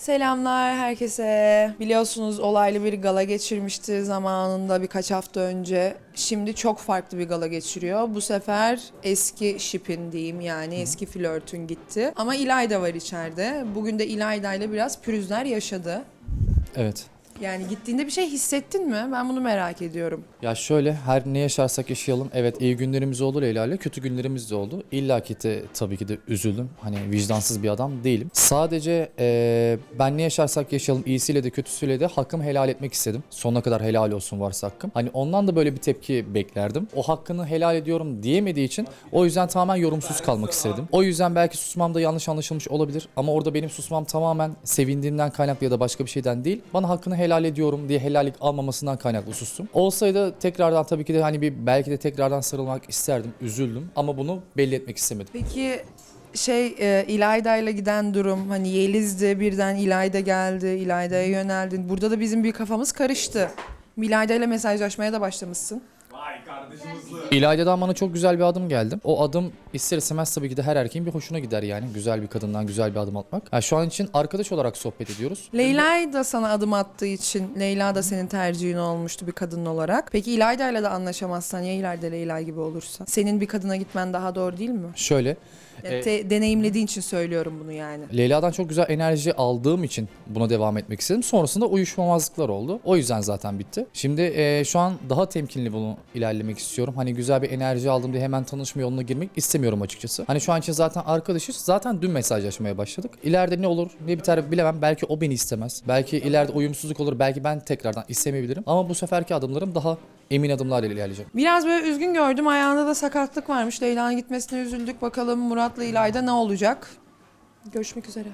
Selamlar herkese. Biliyorsunuz olaylı bir gala geçirmişti zamanında birkaç hafta önce. Şimdi çok farklı bir gala geçiriyor. Bu sefer eski şipin diyeyim yani eski flörtün gitti. Ama İlayda var içeride. Bugün de İlayda ile biraz pürüzler yaşadı. Evet. Yani gittiğinde bir şey hissettin mi? Ben bunu merak ediyorum. Ya şöyle her ne yaşarsak yaşayalım. Evet iyi günlerimiz oldu Leyla ile kötü günlerimiz de oldu. İlla ki de tabii ki de üzüldüm. Hani vicdansız bir adam değilim. Sadece eee, ben ne yaşarsak yaşayalım iyisiyle de kötüsüyle de hakkımı helal etmek istedim. Sonuna kadar helal olsun varsa hakkım. Hani ondan da böyle bir tepki beklerdim. O hakkını helal ediyorum diyemediği için o yüzden tamamen yorumsuz kalmak istedim. O yüzden belki susmam da yanlış anlaşılmış olabilir. Ama orada benim susmam tamamen sevindiğimden kaynaklı ya da başka bir şeyden değil. Bana hakkını helal ediyorum diye helallik almamasından kaynaklı sustum. Olsaydı tekrardan tabii ki de hani bir belki de tekrardan sarılmak isterdim. Üzüldüm ama bunu belli etmek istemedim. Peki şey e, İlayda ile giden durum hani Yeliz'di birden İlayda geldi İlayda'ya yöneldin. Burada da bizim bir kafamız karıştı. İlayda ile mesajlaşmaya da başlamışsın. İlayda'dan bana çok güzel bir adım geldi. O adım ister istemez tabii ki de her erkeğin bir hoşuna gider yani. Güzel bir kadından güzel bir adım atmak. Yani şu an için arkadaş olarak sohbet ediyoruz. Leyla da sana adım attığı için Leyla da senin tercihin olmuştu bir kadın olarak. Peki İlayda ile de anlaşamazsan ya ileride Leyla gibi olursa? Senin bir kadına gitmen daha doğru değil mi? Şöyle Ya E- te- deneyimlediğin için söylüyorum bunu yani. Leyla'dan çok güzel enerji aldığım için buna devam etmek istedim. Sonrasında uyuşmamazlıklar oldu. O yüzden zaten bitti. Şimdi e, şu an daha temkinli bunu ilerlemek istiyorum. Hani güzel bir enerji aldım diye hemen tanışma yoluna girmek istemiyorum açıkçası. Hani şu an için zaten arkadaşız. Zaten dün mesajlaşmaya başladık. İleride ne olur ne biter bilemem. Belki o beni istemez. Belki ileride uyumsuzluk olur. Belki ben tekrardan istemeyebilirim. Ama bu seferki adımlarım daha emin adımlarla ilerleyecek. Biraz böyle üzgün gördüm. Ayağında da sakatlık varmış. Leyla'nın gitmesine üzüldük. Bakalım Murat'la İlayda ne olacak? Görüşmek üzere.